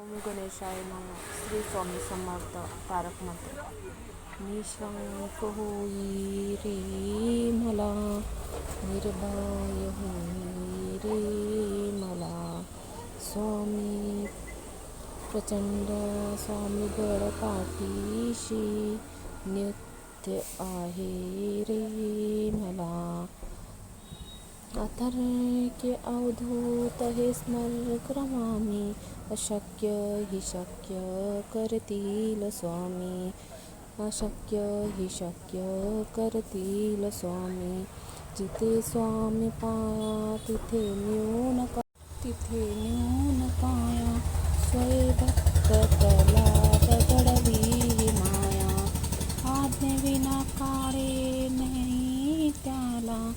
ओम गणेशाय नम. श्री स्वामी समर्थ तारक मंत्र. निशंक होई रे मला निर्भय होई रे मला स्वामी प्रचंड स्वामी बळ पाठीशी नित्य आहे रे मला अथर्के अवधूत हे स्मर क्रमामी अशक्य हि शक्य करतील स्वामी। अशक्य हि शक्य करतील स्वामी। जिथे स्वामी पाया तिथे न्यून का तिथे न्यून काया। स्वयंभक्त कला घडवी माया। आज्ञेविना काळे नाही त्याला।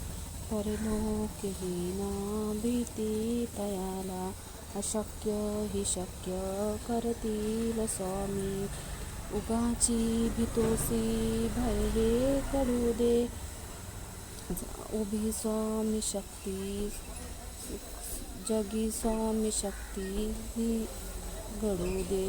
परलोकहीना भीती तयाला अशक्य हि शक्य करतील स्वामी. उगाची भीतोसी भय हे दे. उभी स्वामी शक्ती जगी स्वामी शक्ती ही घडू दे.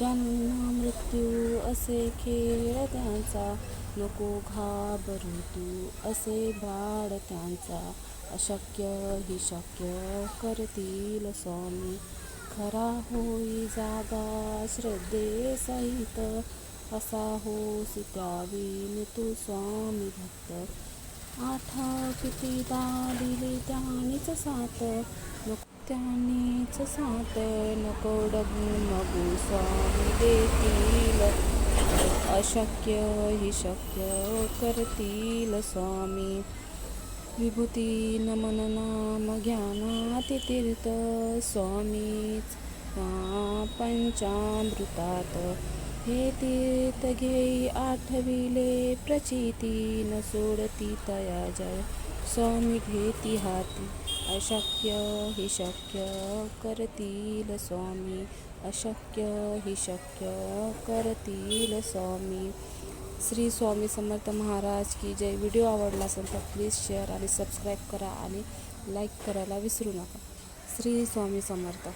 जन्म मृत्यू असे खेळ त्यांचा नको घाबरू तू असे बाळ त्यांचा. अशक्य ही शक्य करतील स्वामी. खरा होई जागा श्रद्धे सहित असा होस त्याविन तू स्वामी भक्त. आठा कितीदा दिली त्यानीच साथ. नको त्यानीच साथ. नको डगू मगू स्वामी देतील. अशक्य हि शक्य करतील स्वामी. विभूती नमन नाम ज्ञानाति तीर्थ स्वामीच. पंचामृतात हे तीर्थ घेई आठविले प्रचिती न सोडती तया जय. स्वामी घेती हाती अशक्य हि शक्य करतील स्वामी अशक्य हि शक्य करतील स्वामी. श्री स्वामी समर्थ महाराज की जय. व्हिडिओ आवडला असेल तर प्लीज शेअर आणि सबस्क्राईब करा आणि लाईक करायला विसरू नका. श्री स्वामी समर्थ.